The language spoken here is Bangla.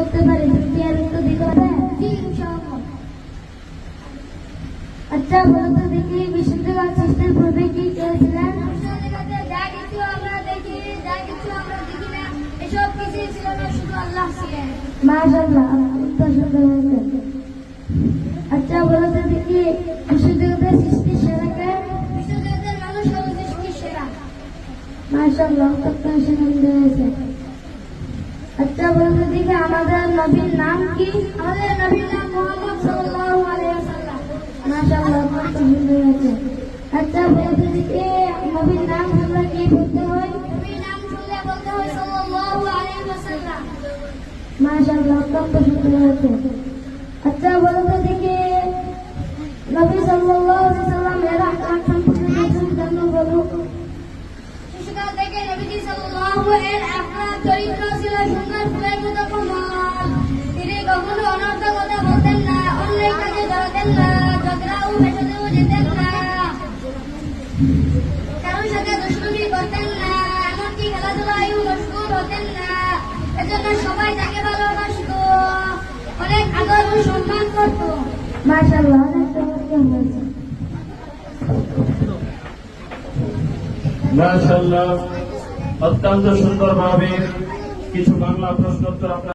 করতে পারি তুমি এর উত্তর দিতে পারবে জি ইনশাআল্লাহ আচ্ছা বলো তো দেখি বিশুদ্ধগণ সৃষ্টির পূর্বে কি চেয়েছিলেন বিশ্বজগতে যা কিছু আমরা দেখি যা কিছু আমরা দেখি না এসব কিছুই ছিল না শুধু আল্লাহ ছিলেন মাশাআল্লাহ উত্তর সুন্দর হয়েছে আচ্ছা বলো তো দেখি বিশুদ্ধগতের সৃষ্টির সেরাকে বিশ্বজগতের মানুষ হল সৃষ্টির সেরা মাশাআল্লাহ উত্তরটা সুন্দর হয়েছে আচ্ছা বলো তো দেখি আমাদের নবীর নাম কি? আমাদের নবীর নাম মোহাম্মদ সাল্লাল্লাহু আলাইহি ওয়াসাল্লাম। মাশাআল্লাহ সুন্দর হয়েছে। আচ্ছা বলো তো দেখি নবীর নাম শুনলে কি বলতে হয়? নবীর নাম শুনলে বলতে হয় সাল্লাল্লাহু আলাইহি ওয়াসাল্লাম। মাশাআল্লাহ অত্যন্ত সুন্দর হয়েছে। আচ্ছা বলো তো দেখি নবী সাল্লাল্লাহু আলাইহি শিশুকাল থেকে নবীজি সাল্লাল্লাহু এর আপনার চরিত্র ছিল সুন্দর, ফুলের না, অন্যের কাজে জড়াতেন না, ঝগড়াও ভালোবাসত। অনেক আদর ও সম্মান করতো। মাশাআল্লাহ, অনেক হয়েছে মাশাআল্লাহ অত্যন্ত সুন্দরভাবে কিছু বাংলা প্রশ্নোত্তর আপনার